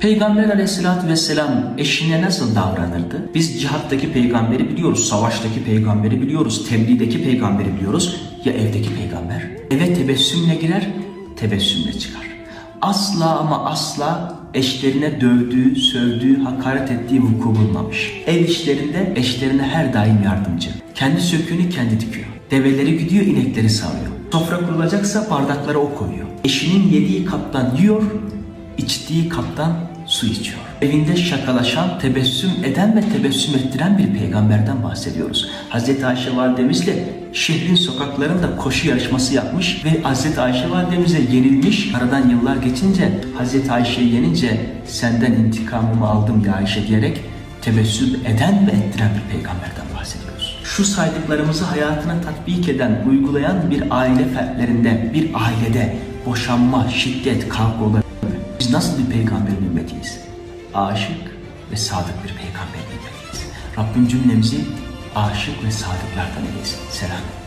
Peygamber aleyhissalatü vesselam eşine nasıl davranırdı? Biz cihattaki peygamberi biliyoruz, savaştaki peygamberi biliyoruz, tebliğdeki peygamberi biliyoruz. Ya evdeki peygamber? Eve tebessümle girer, tebessümle çıkar. Asla ama asla eşlerine dövdüğü, sövdüğü, hakaret ettiği vuku bulmamış. Ev işlerinde eşlerine her daim yardımcı. Kendi söküğünü kendi dikiyor. Develeri gidiyor, inekleri sağıyor. Sofra kurulacaksa bardaklara o koyuyor. Eşinin yediği kaptan yiyor, içtiği kaptan su içiyor. Evinde şakalaşan, tebessüm eden ve tebessüm ettiren bir peygamberden bahsediyoruz. Hz. Ayşe validemizle şehrin sokaklarında koşu yarışması yapmış ve Hz. Ayşe validemize yenilmiş. Aradan yıllar geçince Hz. Ayşe'yi yenince senden intikamımı aldım ya Ayşe diyerek tebessüm eden ve ettiren bir peygamberden bahsediyoruz. Şu saydıklarımızı hayatına tatbik eden, uygulayan bir aile fertlerinde, bir ailede boşanma, şiddet, kavga olabilir. Biz nasıl bir peygamberin ümmetiyiz? Aşık ve sadık bir peygamberin ümmetiyiz. Rabbim cümlemizi aşık ve sadıklardan eylesin. Selam.